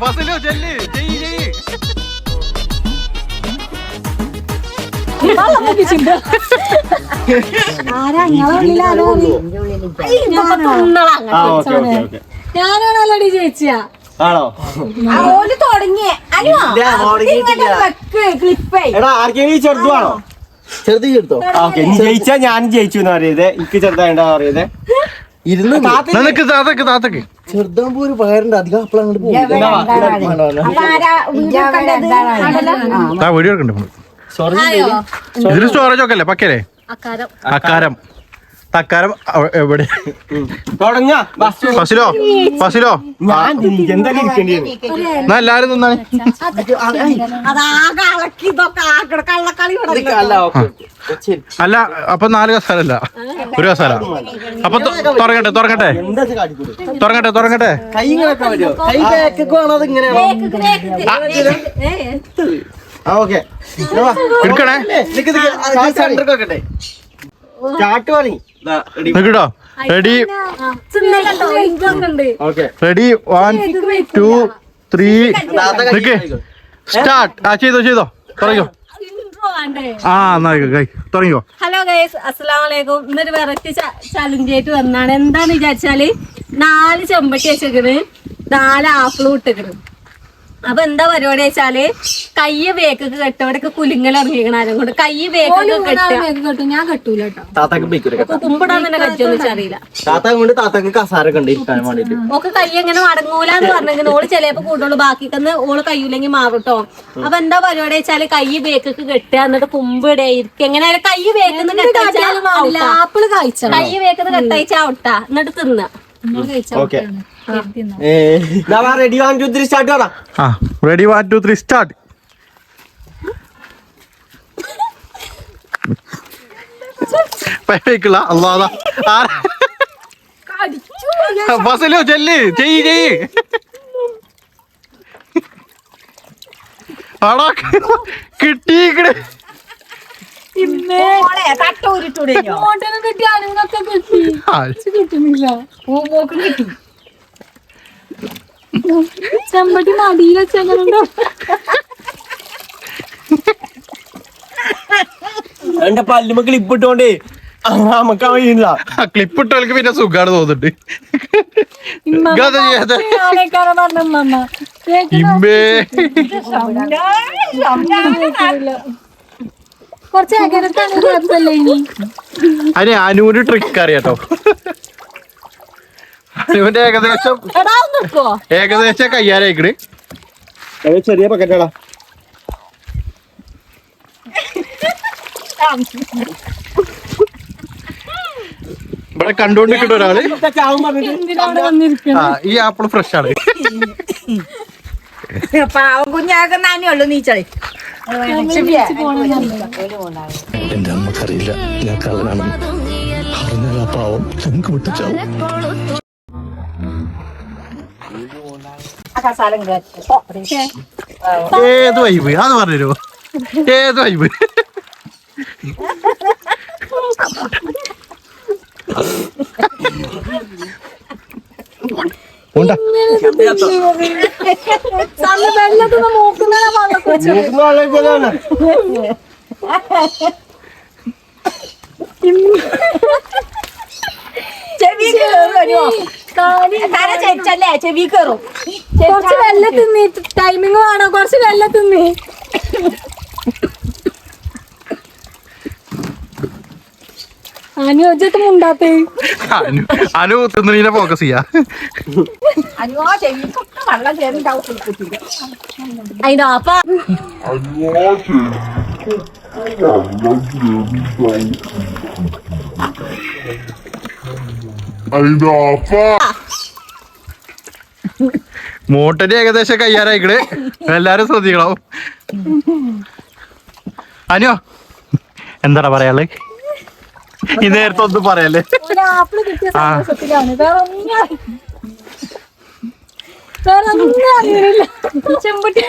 ഫസലോ ചെല്ല്. ചെയ്യ് ചെയ്യ് ആരാ നിങ്ങളെ ഉള്ളിൽ ആരോ? ആ ഓക്കെ ഓക്കെ ഓക്കെ. ഞാനാണല്ലോടി ചേച്ചിയാ ആണോ? ഓൽ തുടങ്ങിയേ. ആർക്കെങ്കിലും ചെറുത് ചെറുത് ചെറുത്തോ ഓക്കെ. നീ ജയിച്ചാ ഞാൻ ജയിച്ചു എന്ന് പറയുന്നത് എനിക്ക് ചെറുതായിട്ടാ ഇരുന്ന് നിനക്ക് താത്തക്ക് താത്തക്ക് ചെറുതാകുമ്പോ ഒരു പകരണ്ട് അധികം അപ്പള അങ്ങോട്ട് പോകും. ആരാ വീഡിയോ എടുക്കണ്ടേ സ്റ്റോറേജ് ഒക്കെ അല്ലേ? പക്കല്ലേ അക്കാരം. അക്കാരം. തക്കാരം എവിടെ? തുടങ്ങാ. ഫസിലോ ഫസിലോ എന്നാ എല്ലാരും ഇവിടെ അല്ല അപ്പൊ നാല് കസാലല്ല. ഒരു കസാല. അപ്പൊ തുറങ്ങട്ടെ തുറങ്ങട്ടെ എന്താ തുറങ്ങട്ടെ തുറങ്ങട്ടെ ഓക്കെ. എടുക്കണേ? ചാട്ട് വെക്കട്ടെ ready ready one two three start ആ ചെയ്തോ ചെയ്തോ. ആ തുടങ്ങിക്കോ. ഹലോ ഗൈസ് അസ്സലാം വലൈക്കും ഇന്നൊരു വെറൈറ്റി ചലഞ്ച് ആയിട്ട് വന്നാണ്. എന്താന്ന് വിചാരിച്ചാൽ നാല് ചെമ്പട്ടി വെച്ചേക്കണ്. നാല് ആപ്പിളും ഇട്ടേക്കണ്. അപ്പൊ എന്താ പരിപാടി വെച്ചാൽ? കയ്യ് വേക്കൊക്കെ കെട്ടും അവിടെയൊക്കെ കുലുങ്ങൽ ഇറങ്ങിക്കണ ആരും കൊണ്ട് കയ്യ് വേക്കൊക്കെ കെട്ടുക ഞാൻ കെട്ടൂല കേട്ടോ. കുമ്പിടാൻ തന്നെ കച്ചൊന്നും വെച്ചറിയില്ല. താത്ത കൊണ്ട് താത്താക്ക് കസാരൊക്കെ ഉണ്ട് ഇരിക്കാൻ വേണ്ടിട്ട്. ഓക്ക് കൈ എങ്ങനെ മടങ്ങൂലെന്ന് പറഞ്ഞെങ്കിൽ ഓൾ ചിലപ്പോ കൂട്ടുള്ളൂ. ബാക്കിക്കന്ന് ഓൾ കയ്യൂലെങ്കിൽ മാറട്ടോ അപ്പൊ എന്താ പരിപാടി വെച്ചാൽ കയ്യ് വേക്കൊക്കെ കെട്ടുക എന്നിട്ട് കുമ്പിട ഇരിക്കുക. എങ്ങനെ കയ്യ് വേക്കുന്ന കെട്ടാച്ചാൽ ആപ്പിൾ കഴിച്ചോ കൈ വേക്കുന്നത് കെട്ടയച്ചാ ഔട്ടാ. എന്നിട്ട് തിന്ന. Okay. Ready one two three start പറ ആ ready one two three start പൈക്കുള്ള അല്ലാതാ ബസ്സിലോ ചെല്ല് ചെയ്യ് ചെയ്യ്. ആടാ കിട്ടിയിക്കണ് ഓട്ടനും കിട്ടി അനുവിനൊക്കെ കിട്ടി ആ, കിട്ടുന്നില്ല ഓക്കും കിട്ടി ചെമ്പട്ടി മടിയിൽ വെച്ചെങ്ങനുണ്ടോ എന്റെ പല്ലുമ ക്ലിപ്പ് ഇട്ടോണ്ടേ നമുക്ക് കഴിയില്ല ക്ലിപ്പ് ഇട്ടവർക്ക് പിന്നെ സുഖാണ് തോന്നുന്നുണ്ട് ഗത കുറച്ച് അകരത്താണ് കുഴപ്പമില്ല ഇനി? അതിന് അനുവിന് ട്രിക്ക് അറിയാട്ടോ. അനുവിന്റെ ഏകദേശം എടാ ഒന്ന് നിൽക്കോ ഏകദേശം കയ്യാലേക്കണ് ചെറിയ പക്കറ്റാടാ ഇവിടെ കണ്ടുകൊണ്ടിരിക്കുന്ന ഒരാൾ. വന്നിരിക്കണം? ആ ഈ ആപ്പിൾ ഫ്രഷ് ആണ്. പാവം കുഞ്ഞാകുന്ന ഉള്ളു നീച്ചളി. എന്റെ അമ്മക്കറിയില്ല. ഞാൻ കള്ളനാണെന്ന് പറഞ്ഞാൽ ആ പാവം ഞങ്ങൾക്ക് വിട്ടിച്ചാവും ഏത് വൈബ്? അത് പറഞ്ഞു ഏത് വൈബ്? പോണ്ട. വെള്ളത്തിന് മൂക്കുന്ന മൂക്കുന്ന ആളെ പോലെയാണ്. ചെവി ചെച്ചല്ലേ ചെവി കയറും കുറച്ച് വെള്ളം തിന്നി. ടൈമിങ് വേണോ. കുറച്ച് വെള്ളം തിന്നി. അനുയോജ്യത്ത് മുണ്ടാത്തേ. അനു അനു തിന്നണീനെ ഫോക്കസ് ചെയ്യാ. അയ്യോ ചെവിക്കൊക്കെ വെള്ളം കയറിണ്ടാവും അതിന്റെ അപ്പ. മോട്ടന് ഏകദേശം കയ്യാനായിക്കണ് എല്ലാരും ശ്രദ്ധിക്കണം. അനു എന്താടാ പറയാൾ ഈ നേരത്തെ ഒന്നും പറയല്ലേ? ചെമ്പട്ടി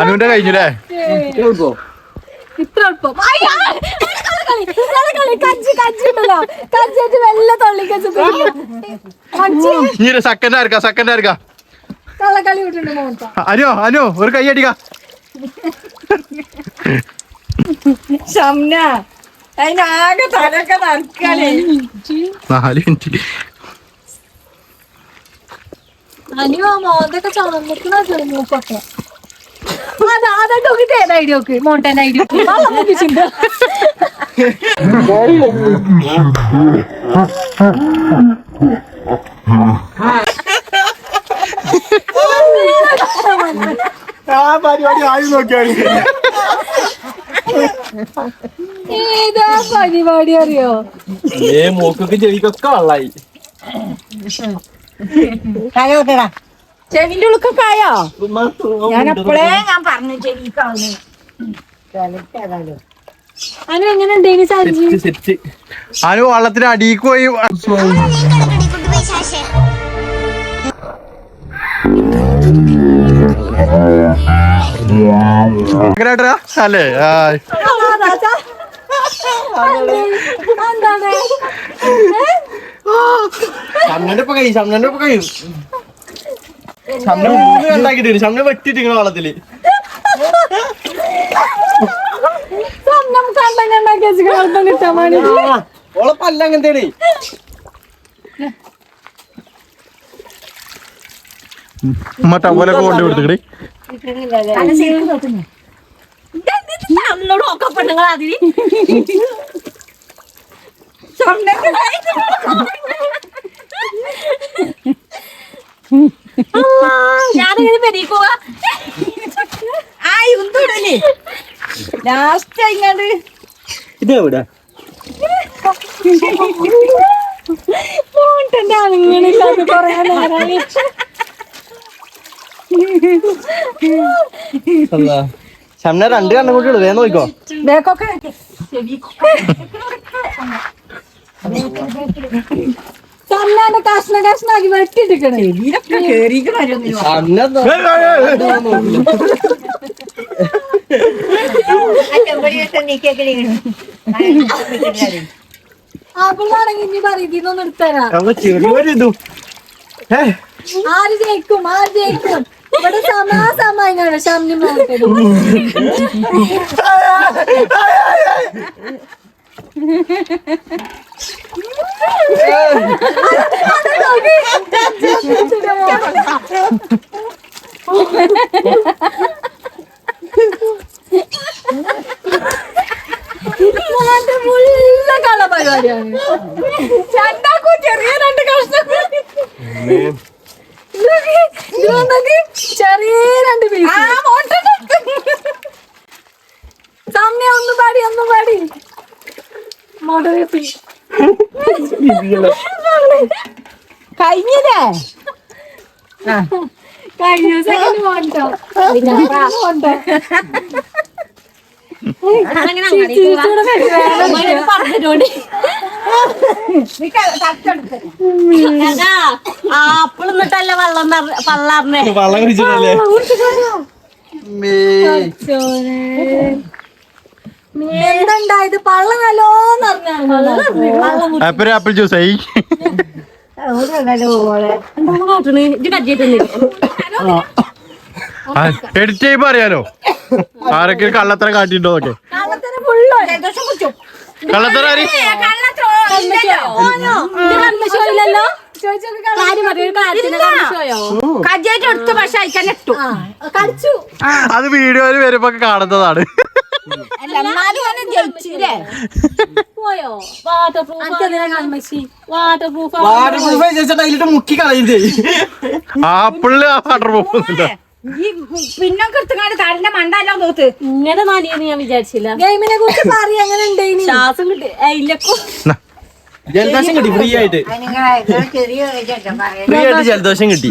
അനുവിന്റെ കഴിഞ്ഞില്ലേ? ഇത്ര അല്പം സെക്കൻഡ് ആർക്കാ ആർക്കാ അനു അനു ഒരു കൈ അടിക്ക. ഷംന അതിനാകെ തലൊക്കെ നടക്കാനേ നാല് മിനിറ്റ്. അനിയോ മോന്തൊക്കെ ചുമന്നിക്കണ ചെറുമൂക്കൊക്കെ അതാ അതാ നോക്കിട്ട് ഏത് ഐഡിയ നോക്ക് മോണ്ടൻ ഐഡിയ മുക്കിച്ചിട്ടുണ്ട് ആ പരിപാടി ആദ്യം നോക്കിയാണ് ഏതാ പരിപാടി അറിയോ? ഏ മൂക്കൊക്കെ ചെവിക്കൊക്കെ വെള്ളായി. ചെവിന്റെ ഉളുക്കൊക്കെ ആയോ? ഞാൻ അപ്പോഴേ ഞാൻ പറഞ്ഞു ചെവിക്കാവുന്നു. അനു എങ്ങനെ ഉണ്ടെങ്കിൽ സഞ്ചി അനു വള്ളത്തിന് അടിക്ക് പോയി. അങ്ങനെ ഏട്ടാ? ഷംനന്റെ ഇപ്പൊ കഴിയും ഷംനന്റെ ഇപ്പൊ കഴിയും ഷംന മൂന്ന് ഉണ്ടാക്കിട്ട് ഷംന വെട്ടിട്ട് ഇങ്ങനെ വള്ളത്തിൽ. സ്വന്തം കണ്ടം കണ്ടാക്കി വെച്ച് കണ്ടം കിട്ടാൻ വേണ്ടിട്ട് ഓളെ പല്ല അങ്ങനത്തെ ഉമ്മ ടവലൊക്കെ കൊണ്ടു അതിന് ഞാനിങ്ങനെ പെരീക്കുക ആ ഇതൊടല്ലേ ലാസ്റ്റ് ഇങ്ങാണ്ട് ഇതെവിടെ മോണ്ടന്റെ അണുങ്ങളില്ലാതെ കൊറേ നേരമായി ഷംന രണ്ട് കണ്ണും കൂടി ഉള്ളു വേഗം നോക്കോ ബേക്കൊക്കെ. കഷ്ണ കഷ്ണാക്കി ഇനി പറയുന്നൊന്നും എടുത്തരാ. ചെറിയൊരു ഇതും ഏ? ആര് ജയിക്കും ആര് ജയിക്കും? ഇവിടെ സമാ സമാനാണ് ഷംനി മോട്ടനും മുള്ള കള പരിപാടിയാണ് രണ്ടാക്കും ചെറിയ രണ്ട് കഷ്ണം ഇത് വന്നത് ചെറിയ രണ്ട് പീസ് സമയം ഒന്ന് പാടി ഒന്ന് പാടി മോഡൽ കഴിഞ്ഞില്ലേ? കഴിഞ്ഞ പറഞ്ഞോണ്ട് ആപ്പിൾ എന്നിട്ടല്ല വെള്ളം പള്ളാറിനെ വള്ളം കുടിച്ചിട്ടല്ലേ? എന്തുണ്ടായത്? പള്ള നല്ലോന്ന് ആപ്പിൾ ആപ്പിൾ ജ്യൂസ് ആയി. എഡിറ്റ് ചെയ്യുമ്പോ അറിയാലോ. ആരൊക്കെ കള്ളത്തരം കാട്ടിണ്ടോ ഒക്കെ കള്ളത്തരം അത് വീഡിയോയിൽ വരുമ്പോ കാണുന്നതാണ്. എന്നാലും അവനെ ജയിച്ചില്ലേ പോയോ? വാട്ടർ പ്രൂഫ് എനിക്കതിനെ കൺമശി വാട്ടർ പ്രൂഫ് വാട്ടർ പ്രൂഫ് ചേച്ചിട്ട് അതിലിട്ട് മുക്കി കളയുന്നേ ആപ്പിളിൽ വാട്ടർ പോകുന്നില്ല ഈ പിന്നൊക്കെ എടുത്തുകൊണ്ട് കാലിന്റെ മണ്ടെല്ലാം നോത്ത്. ഇങ്ങനെ നനിയെന്ന് ഞാൻ വിചാരിച്ചില്ല. ഗെയിമിനെ കുറിച്ച് പറയും അങ്ങനെ ശ്വാസം കിട്ടി. ജലദോഷം കിട്ടി ഫ്രീ ആയിട്ട്. ഫ്രീ ആയിട്ട് ജലദോഷം കിട്ടി.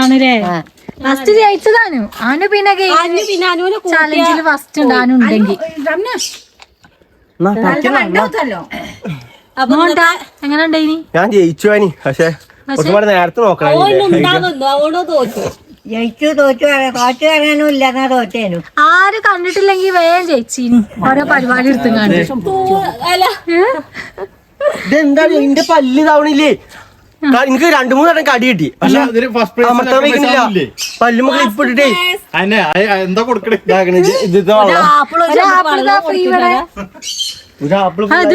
ആണല്ലേ ഫസ്റ്റ് ജയിച്ചതാണ് അനു പിന്നെ ചാലഞ്ചിൽ ചാലഞ്ചിൽ ഫസ്റ്റ് ഉണ്ടാനും ഉണ്ടെങ്കിൽ എങ്ങനെ ഉണ്ടായിനി ഞാൻ ജയിച്ചു അനി പക്ഷെ ഒരുപാട് നേരത്തെ നോക്കണം ഉണ്ടാവുന്നു അതുകൊണ്ട് തോറ്റു. ജയിച്ചു തോറ്റു തോറ്റു പറയാനും ഇല്ലെന്നാ തോറ്റേനു. ആര് കണ്ടിട്ടില്ലെങ്കിൽ വേഗം ചേച്ചീനി ഓരോ പരിപാടി എടുത്തും കണ്ടു. ഇതെന്താണ്? എന്റെ പല്ല് തവണില്ലേ എനിക്ക് രണ്ടു മൂന്ന് തരം കടി കിട്ടി. പക്ഷെ അതിന് ഫസ്റ്റ് പ്രൈസ് അമർത്താൻ വയ്ക്കുന്നില്ല. ക്ലിപ്പ് ഇട്ടിട്ടേ എന്താ കൊടുക്കണേ?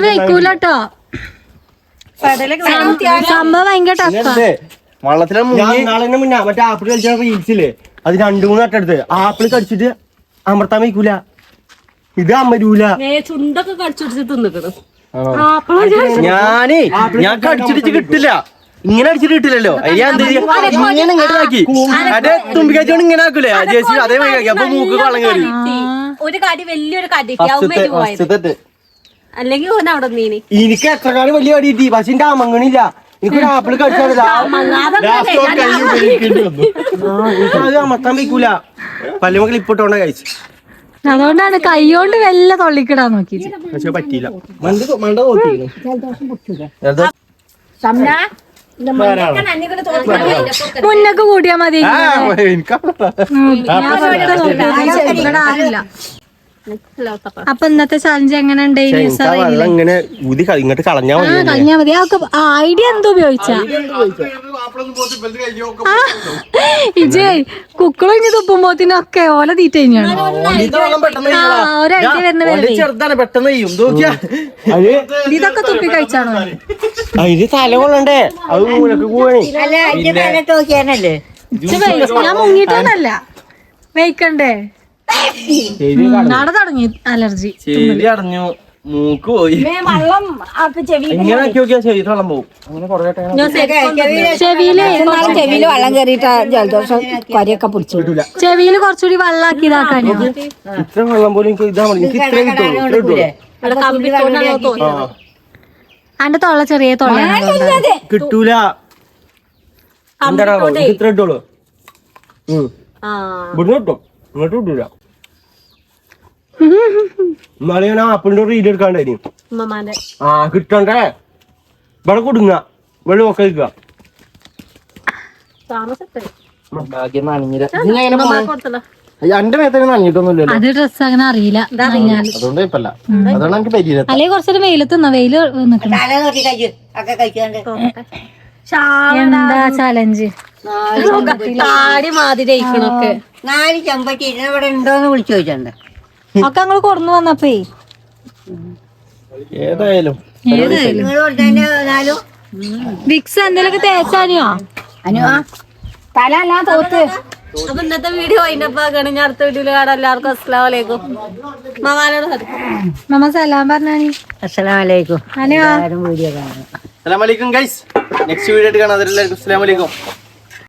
വെക്കൂലട്ടോ സംഭവം ഭയങ്കര ടഫാ വള്ളത്തിലെ ഞാൻ നാളെ മുന്നേ മറ്റേ ആപ്പിൾ കളിച്ച റീൽസില്ലേ അത് രണ്ടു മൂന്ന് വട്ടെടുത്ത് ആപ്പിൾ കടിച്ചിട്ട് അമർത്താൻ വയ്ക്കൂല. ഇത് അമരൂല. ചുണ്ടൊക്കെ തിന്നിക്കണം. ഞാനേ ഞാൻ കടിച്ചിട്ട് കിട്ടില്ല. ഇങ്ങനെ അടിച്ചിട്ട് കിട്ടില്ലല്ലോ. ഞാൻ എന്ത്? ഇങ്ങനെ ഇങ്ങോട്ട് ആക്കി. അതെ. തുമ്പിക്കാച്ചോണ്ട് ഇങ്ങനെ ആക്കൂലേ? ജേസി അതേ വഴി ആക്കി. അപ്പൊ മൂക്ക് വളം കയറി ഒരു കടി വലിയൊരു കടി. അല്ലെങ്കിൽ അവിടെ നീനി എനിക്ക് എത്ര കാലം വലിയ കടി കിട്ടി? പക്ഷെ എന്റെ അമങ്ങണില്ല. എനിക്കൊരു ആപ്പിൾ കടിച്ചാൽ അത് അമർത്താൻ വയ്ക്കൂല. പല്ലുമ ക്ലിപ്പ് ഇട്ടോണ്ട കഴിച്ചു. അതുകൊണ്ടാണ് കൈകൊണ്ട് വല്ല തൊള്ളിക്കിടാൻ നോക്കി പക്ഷെ പറ്റിയില്ല. മണ്ട മണ്ട നോക്കിയിരുന്നു മുന്നൊക്കെ കൂടിയാ മതി അപ്പൊ ഇന്നത്തെ ചാലഞ്ച് എങ്ങനെ ഇങ്ങോട്ട് കളഞ്ഞാ മതി. ഐഡിയ എന്തോ ഉപയോഗിച്ച? ഇജേ കുക്കളും ഇനി തുപ്പുമ്പോത്തിനൊക്കെ ഓല തീറ്റ കഴിഞ്ഞാണ്? ഒരൈഡിയ വരുന്ന ഇതൊക്കെ തുപ്പി കഴിച്ചാണോ? അതിന് തല കൊള്ളണ്ടേ അത് മൂലക്ക് പോവാണേ. അല്ല എന്റെ ഞാൻ മുങ്ങിട്ടൊന്നല്ല വെയ്ക്കണ്ടേ നട തുടങ്ങി അലർജി. ചെവി അടഞ്ഞു മൂക്ക് പോയി. വെള്ളം ആക്ക് ചെവി ഇങ്ങനെ ആക്കി നോക്കിയാ ചെവി വെള്ളം പോകും. അങ്ങനെ കൊറേ ടൈം ചെവിയിൽ വെള്ളം കയറിയിട്ട് ജലദോഷം കൊരയൊക്കെ പിടിച്ചിട്ടില്ല ചെവിയിൽ കുറച്ചുകൂടി വെള്ളാക്കി ഇതാക്കാൻ ഇത്ര വെള്ളം പോലും എനിക്ക് ഇതാ മതി. എനിക്ക് ഇത്രയും കിട്ടുള്ളൂ ഇത്രേ കിട്ടുള്ളൂ ഇവിടെ കമ്പിട്ടോണ്ടാണോ തോന്നുന്നത് അന്റെ തൊള്ള ചെറിയ തൊള്ള. കിട്ടൂല. ഇത്ര ആ. ഇവിടുന്ന് കിട്ടും. ഇങ്ങോട്ട് കിട്ടൂല എന്നാലും ഞാൻ ആപ്പിളിന്റെ റീഡ് എടുക്കാണ്ടായിരുന്നു ഉമ്മമാന്റെ. ആ കിട്ടണ്ടേ? ഇവിടെ കൊടുങ്ങ. വെള്ളം ഒക്കെ വെക്കുക താമസത്തെ ഭാഗ്യം നനഞ്ഞില്ല. എന്റെ അത് ഡ്രസ് അങ്ങനെ അറിയില്ല. അതുകൊണ്ട് കുഴപ്പമില്ല. അതുകൊണ്ട് എനിക്ക് കുറച്ചൊരു വെയിലത്ത് നിന്ന. വെയിൽ നിക്കണം തല നോക്കി കഴിച്ചു ഒക്കെ കഴിക്കാണ്ട്. എന്താ ചലഞ്ച് താടി നാല് ചെമ്പട്ടി. ഇവിടെ ഉണ്ടോന്ന് വിളിച്ചു ഒക്കെ ഞങ്ങൾ കൊണ്ടു വന്നപ്പേ. ഏതായാലും. നിങ്ങൾ കൊടുത്തതിന്റെ നാലും വിക്സ് എന്തെങ്കിലും തേച്ചാനിയോ? അനുവാ തല അല്ലാത്ത തോത്ത് അപ്പൊ ഇന്നത്തെ വീഡിയോ അതിനപ്പാക്കാണ് ഞാൻ അടുത്ത വീഡിയോയിൽ കാണാം. എല്ലാവർക്കും അസ്സലാം വലൈക്കും മമാനോട് മമ മമ്മ സലാം പറഞ്ഞാനി അസ്സലാമലൈക്കും അനിയോ വീഡിയോ കാണാം അസ്സലാമലൈക്കും ഗൈസ് നെക്സ്റ്റ് വീഡിയോ ആയിട്ട് കാണാം അതിലെല്ലാവർക്കും അസ്സലാമലൈക്കും